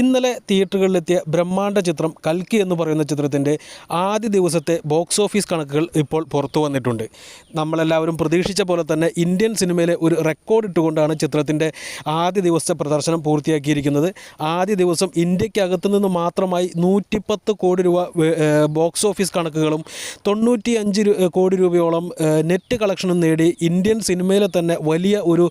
ഇന്നലെ തിയേറ്ററുകളിലെത്തിയ ബ്രഹ്മാണ്ഡ ചിത്രം കൽക്കി എന്ന് പറയുന്ന ചിത്രത്തിന്റെ ആദ്യ ദിവസത്തെ ബോക്സ് ഓഫീസ് കണക്കുകൾ ഇപ്പോൾ പുറത്തു വന്നിട്ടുണ്ട്. നമ്മളെല്ലാവരും പ്രതീക്ഷിച്ച പോലെ തന്നെ ഇന്ത്യൻ സിനിമയിലെ ഒരു റെക്കോർഡ് ഇട്ടുകൊണ്ടാണ് ചിത്രത്തിന്റെ ആദ്യ ദിവസത്തെ പ്രദർശനം പൂർത്തിയാക്കിയിരിക്കുന്നത്. ആദ്യ ദിവസം ഇന്ത്യക്കകത്തു നിന്ന് മാത്രമായി നൂറ്റിപ്പത്ത് കോടി രൂപ ബോക്സ് ഓഫീസ് കണക്കുകളും തൊണ്ണൂറ്റി അഞ്ച് കോടി രൂപയോളം നെറ്റ് കളക്ഷനും നേടി ഇന്ത്യൻ സിനിമയിലെ തന്നെ വലിയ ഒരു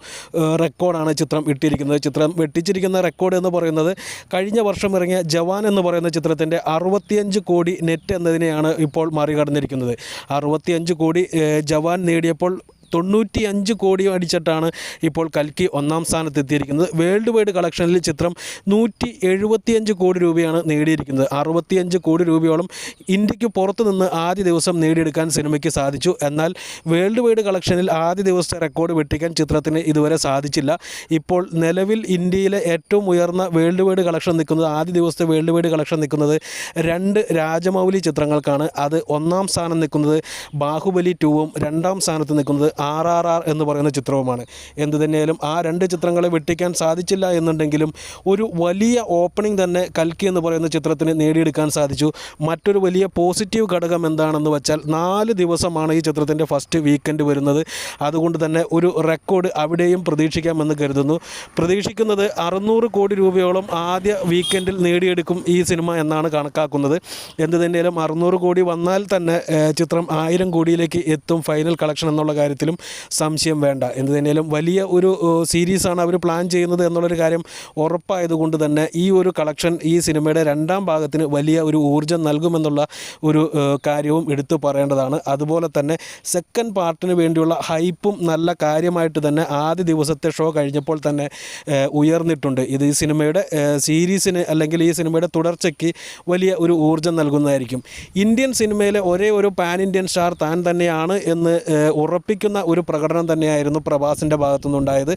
റെക്കോർഡാണ് ചിത്രം ഇട്ടിരിക്കുന്നത്. ചിത്രം വെട്ടിച്ചിരിക്കുന്ന റെക്കോർഡ് എന്ന് പറയുന്നത് കഴിഞ്ഞ വർഷം ഇറങ്ങിയ ജവാൻ എന്ന് പറയുന്ന ചിത്രത്തിന്റെ അറുപത്തിയഞ്ച് കോടി നെറ്റ് എന്നതിനെയാണ് ഇപ്പോൾ മറികടന്നിരിക്കുന്നത്. അറുപത്തിയഞ്ച് കോടി ജവാൻ നേടിയപ്പോൾ തൊണ്ണൂറ്റി അഞ്ച് കോടി അടിച്ചിട്ടാണ് ഇപ്പോൾ കൽക്കി ഒന്നാം സ്ഥാനത്ത് എത്തിയിരിക്കുന്നത് വേൾഡ് വൈഡ് കളക്ഷനിൽ ചിത്രം നൂറ്റി എഴുപത്തിയഞ്ച് കോടി രൂപയാണ് നേടിയിരിക്കുന്നത്. അറുപത്തിയഞ്ച് കോടി രൂപയോളം ഇന്ത്യയ്ക്ക് പുറത്തു നിന്ന് ആദ്യ ദിവസം നേടിയെടുക്കാൻ സിനിമയ്ക്ക് സാധിച്ചു. എന്നാൽ വേൾഡ് വൈഡ് കളക്ഷനിൽ ആദ്യ ദിവസത്തെ റെക്കോർഡ് വെട്ടിക്കാൻ ചിത്രത്തിന് ഇതുവരെ സാധിച്ചില്ല. ഇപ്പോൾ നിലവിൽ ഇന്ത്യയിലെ ഏറ്റവും ഉയർന്ന വേൾഡ് വൈഡ് കളക്ഷൻ നിൽക്കുന്നത് ആദ്യ ദിവസത്തെ വേൾഡ് വൈഡ് കളക്ഷൻ നിൽക്കുന്നത് രണ്ട് രാജമൗലി ചിത്രങ്ങൾക്കാണ്. അത് ഒന്നാം സ്ഥാനം നിൽക്കുന്നത് ബാഹുബലി ടൂവും രണ്ടാം സ്ഥാനത്ത് നിൽക്കുന്നത് ആർ ആർ ആർ എന്ന് പറയുന്ന ചിത്രവുമാണ്. എന്തു തന്നെയാലും ആ രണ്ട് ചിത്രങ്ങളെ വെട്ടിക്കാൻ സാധിച്ചില്ല എന്നുണ്ടെങ്കിലും ഒരു വലിയ ഓപ്പണിംഗ് തന്നെ കൽക്കി എന്ന് പറയുന്ന ചിത്രത്തിന് നേടിയെടുക്കാൻ സാധിച്ചു. മറ്റൊരു വലിയ പോസിറ്റീവ് ഘടകം എന്താണെന്ന് വെച്ചാൽ നാല് ദിവസമാണ് ഈ ചിത്രത്തിന്റെ ഫസ്റ്റ് വീക്കെൻഡ് വരുന്നത്. അതുകൊണ്ട് തന്നെ ഒരു റെക്കോർഡ് അവിടെയും പ്രതീക്ഷിക്കാമെന്ന് കരുതുന്നു. പ്രതീക്ഷിക്കുന്നത് അറുന്നൂറ് കോടി രൂപയോളം ആദ്യ വീക്കെൻഡിൽ നേടിയെടുക്കും ഈ സിനിമ എന്നാണ് കണക്കാക്കുന്നത്. എന്ത് തന്നെയാലും അറുന്നൂറ് കോടി വന്നാൽ തന്നെ ചിത്രം ആയിരം കോടിയിലേക്ക് എത്തും ഫൈനൽ കളക്ഷൻ എന്നുള്ള കാര്യത്തിലും സംശയം വേണ്ട. എന്ത് വലിയ ഒരു സീരീസാണ് അവർ പ്ലാൻ ചെയ്യുന്നത് എന്നുള്ളൊരു കാര്യം ഉറപ്പായതുകൊണ്ട് തന്നെ ഈ ഒരു കളക്ഷൻ ഈ സിനിമയുടെ രണ്ടാം ഭാഗത്തിന് വലിയ ഒരു ഊർജം നൽകുമെന്നുള്ള ഒരു കാര്യവും എടുത്തു പറയേണ്ടതാണ്. അതുപോലെ തന്നെ സെക്കൻഡ് പാർട്ടിന് വേണ്ടിയുള്ള ഹൈപ്പും നല്ല കാര്യമായിട്ട് തന്നെ ആദ്യ ദിവസത്തെ ഷോ കഴിഞ്ഞപ്പോൾ തന്നെ ഉയർന്നിട്ടുണ്ട്. ഇത് ഈ സിനിമയുടെ സീരീസിന് അല്ലെങ്കിൽ ഈ സിനിമയുടെ തുടർച്ചയ്ക്ക് വലിയ ഒരു ഊർജം നൽകുന്നതായിരിക്കും. ഇന്ത്യൻ സിനിമയിലെ ഒരേ ഒരു പാൻ ഇന്ത്യൻ സ്റ്റാർ താൻ തന്നെയാണ് എന്ന് ഉറപ്പിക്കുന്ന ഒരു പ്രകടനം തന്നെയായിരുന്നു പ്രഭാസിന്റെ ഭാഗത്തുനിന്നുണ്ടായത്.